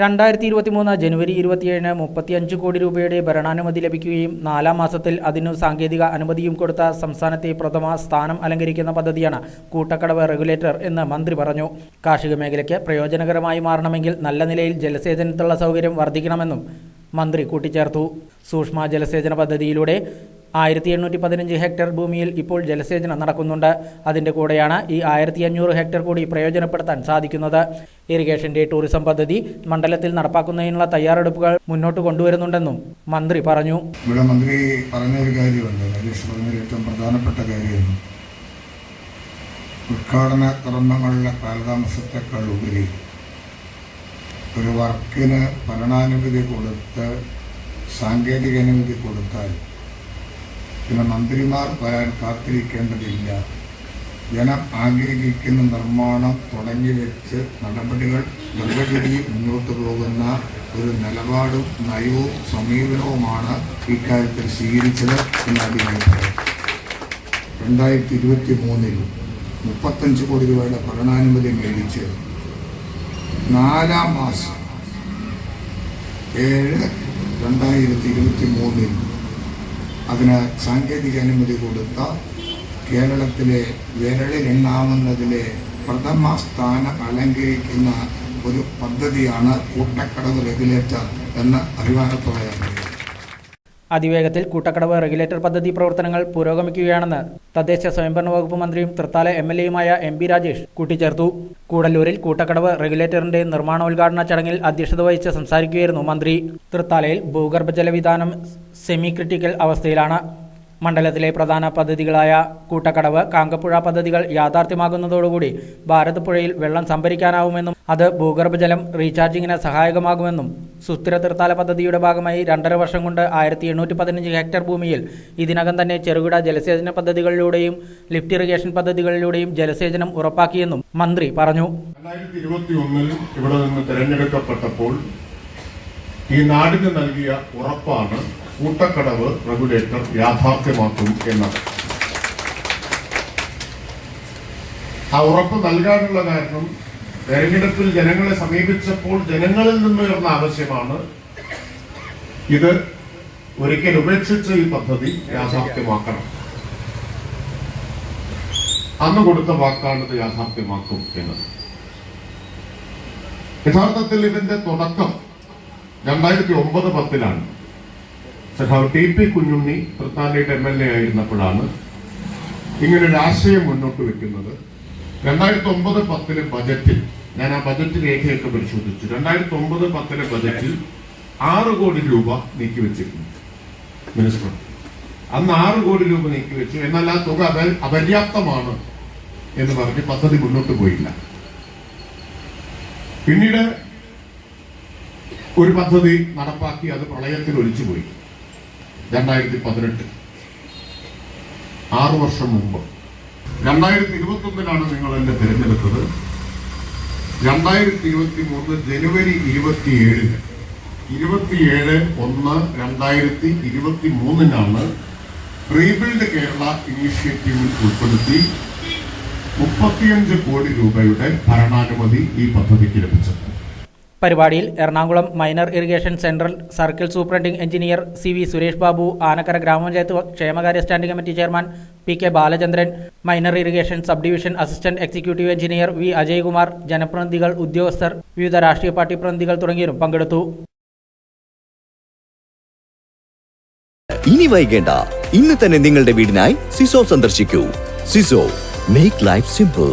രണ്ടായിരത്തി ഇരുപത്തി മൂന്ന് ജനുവരി ഇരുപത്തിയേഴിന് മുപ്പത്തിയഞ്ച് കോടി രൂപയുടെ ഭരണാനുമതി ലഭിക്കുകയും നാലാം മാസത്തിൽ അതിനു സാങ്കേതിക അനുമതിയും കൊടുത്ത സംസ്ഥാനത്തെ പ്രഥമ സ്ഥാനം അലങ്കരിക്കുന്ന പദ്ധതിയാണ് കൂട്ടക്കടവ് റെഗുലേറ്റർ എന്ന് മന്ത്രി പറഞ്ഞു. കാർഷിക മേഖലയ്ക്ക് പ്രയോജനകരമായി മാറണമെങ്കിൽ നല്ല നിലയിൽ ജലസേചനത്തിനുള്ള സൗകര്യം വർദ്ധിക്കണമെന്നും മന്ത്രി കൂട്ടിച്ചേർത്തു. സൂക്ഷ്മ ജലസേചന പദ്ധതിയിലൂടെ ആയിരത്തി എണ്ണൂറ്റി പതിനഞ്ച് ഹെക്ടർ ഭൂമിയിൽ ഇപ്പോൾ ജലസേചനം നടക്കുന്നുണ്ട്. അതിന്റെ കൂടെയാണ് ഈ ആയിരത്തി അഞ്ഞൂറ് ഹെക്ടർ കൂടി പ്രയോജനപ്പെടുത്താൻ സാധിക്കുന്നത്. ഇറിഗേഷന്റെ ടൂറിസം പദ്ധതി മണ്ഡലത്തിൽ നടപ്പാക്കുന്നതിനുള്ള തയ്യാറെടുപ്പുകൾ മുന്നോട്ട് കൊണ്ടുവരുന്നുണ്ടെന്നും മന്ത്രി പറഞ്ഞു. ഇവിടെ മന്ത്രി പറഞ്ഞൊരു കാര്യമുണ്ട്. രാജേഷ് പറഞ്ഞൊരു ഏറ്റവും പ്രധാനപ്പെട്ട കാര്യം ഉദ്ഘാടന കർമ്മങ്ങളുടെ കാലതാമസത്തെക്കാൾ ഉപരി ഒരു വർക്കിന് ഭരണാനുമതി കൊടുത്ത് സാങ്കേതിക അനുമതി കൊടുത്താൽ പിന്നെ മന്ത്രിമാർ വരാൻ കാത്തിരിക്കേണ്ടതില്ല. ജനം ആഗ്രഹിക്കുന്ന നിർമ്മാണം തുടങ്ങി വെച്ച് നടപടികൾ നിർവചരി മുന്നോട്ട് പോകുന്ന ഒരു നിലപാടും നയവും സമീപനവുമാണ് ഇക്കാര്യത്തിൽ സ്വീകരിച്ചത് എന്ന് അഭിപ്രായം രണ്ടായിരത്തി ഇരുപത്തി മൂന്നിൽ മുപ്പത്തഞ്ച് കോടി രൂപയുടെ ഭരണാനുമതി മേടിച്ച് നാലാം മാസം ഏഴ് രണ്ടായിരത്തി ഇരുപത്തി മൂന്നിൽ അതിന് സാങ്കേതിക അനുമതി കൊടുത്ത കേരളത്തിലെ വിരളിലെണ്ണാവുന്നതിലെ പ്രഥമ സ്ഥാനം അലങ്കരിക്കുന്ന ഒരു പദ്ധതിയാണ് കൂട്ടക്കടവ് റെഗുലേറ്റർ എന്ന് അഭിമാനത്തോടെ. അതിവേഗത്തിൽ കൂട്ടക്കടവ് റെഗുലേറ്റർ പദ്ധതി പ്രവർത്തനങ്ങൾ പുരോഗമിക്കുകയാണെന്ന് തദ്ദേശ സ്വയംഭരണ വകുപ്പ് മന്ത്രിയും തൃത്താല എം എൽ എയുമായ എം പി രാജേഷ് കൂട്ടിച്ചേർത്തു. കൂടല്ലൂരിൽ കൂട്ടക്കടവ് റെഗുലേറ്ററിന്റെ നിർമ്മാണോദ്ഘാടന ചടങ്ങിൽ അധ്യക്ഷത വഹിച്ച് സംസാരിക്കുകയായിരുന്നു മന്ത്രി. തൃത്താലയിൽ ഭൂഗർഭജലവിധാനം സെമി ക്രിട്ടിക്കൽ അവസ്ഥയിലാണ്. മണ്ഡലത്തിലെ പ്രധാന പദ്ധതികളായ കൂട്ടക്കടവ് കാങ്കപ്പുഴ പദ്ധതികൾ യാഥാർത്ഥ്യമാകുന്നതോടുകൂടി ഭാരത് പുഴയിൽ വെള്ളം സംഭരിക്കാനാവുമെന്നും അത് ഭൂഗർഭജലം റീചാർജിങ്ങിന് സഹായകമാകുമെന്നും സുസ്ഥിര തീർത്ഥാല പദ്ധതിയുടെ ഭാഗമായി രണ്ടര വർഷം കൊണ്ട് ആയിരത്തി എണ്ണൂറ്റി പതിനഞ്ച് ഹെക്ടർ ഭൂമിയിൽ ഇതിനകം തന്നെ ചെറുകിട ജലസേചന പദ്ധതികളിലൂടെയും ലിഫ്റ്റ് ഇറിഗേഷൻ പദ്ധതികളിലൂടെയും ജലസേചനം ഉറപ്പാക്കിയെന്നും മന്ത്രി പറഞ്ഞു. രണ്ടായിരത്തി ഇരുപത്തി ഒന്നിൽ ഇവിടെ നിന്ന് തിരഞ്ഞെടുക്കപ്പെട്ടപ്പോൾ ഈ നാടിന് നൽകിയ ഉറപ്പാണ് കൂട്ടക്കടവ് റെഗുലേറ്റർ യാഥാർത്ഥ്യമാക്കും എന്നത്. ആ ഉറപ്പ് നൽകാനുള്ള കാരണം തെരഞ്ഞെടുപ്പിൽ ജനങ്ങളെ സമീപിച്ചപ്പോൾ ജനങ്ങളിൽ നിന്നുയർന്ന ആവശ്യമാണ്. ഇത് ഒരിക്കൽ ഉപേക്ഷിച്ച ഈ പദ്ധതി യാഥാർത്ഥ്യമാക്കണം. അന്ന് കൊടുത്ത വാക്കാണ് ഇത് യാഥാർത്ഥ്യമാക്കും എന്നത്. യഥാർത്ഥത്തിൽ ഇതിന്റെ തുടക്കം രണ്ടായിരത്തി ഒമ്പത് പത്തിലാണ്. സഖാവ് ടി പി കുഞ്ഞുണ്ണി തൃത്താലയുടെ എം എൽ എ ആയിരുന്നപ്പോഴാണ് ഇങ്ങനൊരു ആശയം മുന്നോട്ട് വെക്കുന്നത്. രണ്ടായിരത്തി ഒമ്പത് പത്തിലെ ബജറ്റിൽ ഞാൻ ആ ബജറ്റ് രേഖയൊക്കെ പരിശോധിച്ചു. രണ്ടായിരത്തി ഒമ്പത് പത്തിലെ ബജറ്റിൽ ആറ് കോടി രൂപ നീക്കി വെച്ചിരുന്നു മിനിസ്റ്റർ അന്ന് ആറ് കോടി രൂപ നീക്കി വെച്ചു എന്നാൽ ആ തുക അപര്യാപ്തമാണ് എന്ന് പറഞ്ഞ് പദ്ധതി മുന്നോട്ട് പോയില്ല. പിന്നീട് ഒരു പദ്ധതി നടപ്പാക്കി അത് പ്രളയത്തിൽ ഒലിച്ചുപോയി രണ്ടായിരത്തി പതിനെട്ട്. ആറു വർഷം മുമ്പ്. രണ്ടായിരത്തി ഇരുപത്തി ഒന്നിലാണ് നിങ്ങൾ എന്നെ തിരഞ്ഞെടുത്തത്. രണ്ടായിരത്തി ഇരുപത്തി മൂന്ന് ജനുവരി ഇരുപത്തിയേഴിന്. ഇരുപത്തിയേഴ് ഒന്ന് രണ്ടായിരത്തി ഇരുപത്തി മൂന്നിനാണ് റീബിൽഡ് കേരള ഇനീഷ്യേറ്റീവിൽ ഉൾപ്പെടുത്തി മുപ്പത്തിയഞ്ച് കോടി രൂപയുടെ ഭരണാനുമതി ഈ പദ്ധതിക്ക് ലഭിച്ചത്. പരിപാടിയിൽ Ernakulam minor irrigation central circle superintending engineer C V Suresh Babu Anakkara ഗ്രാമപഞ്ചായത്ത് ക്ഷേമകാര്യ standing committee chairman P K Balachandran minor irrigation sub division assistant executive engineer V Ajaykumar ജനപ്രതിനിധികൾ ഉദ്യോഗസ്ഥർ വിവിധ രാഷ്ട്രീയ പാർട്ടി പ്രതിനിധികൾ തുടങ്ങിയവരും പങ്കെടുത്തു. ഇനി വൈകേണ്ട. ഇന്ന് തന്നെ നിങ്ങളുടെ വീടിനായി സിസോ സന്ദർശിക്കൂ. സിസോ മേക്ക് ലൈഫ് സിമ്പിൾ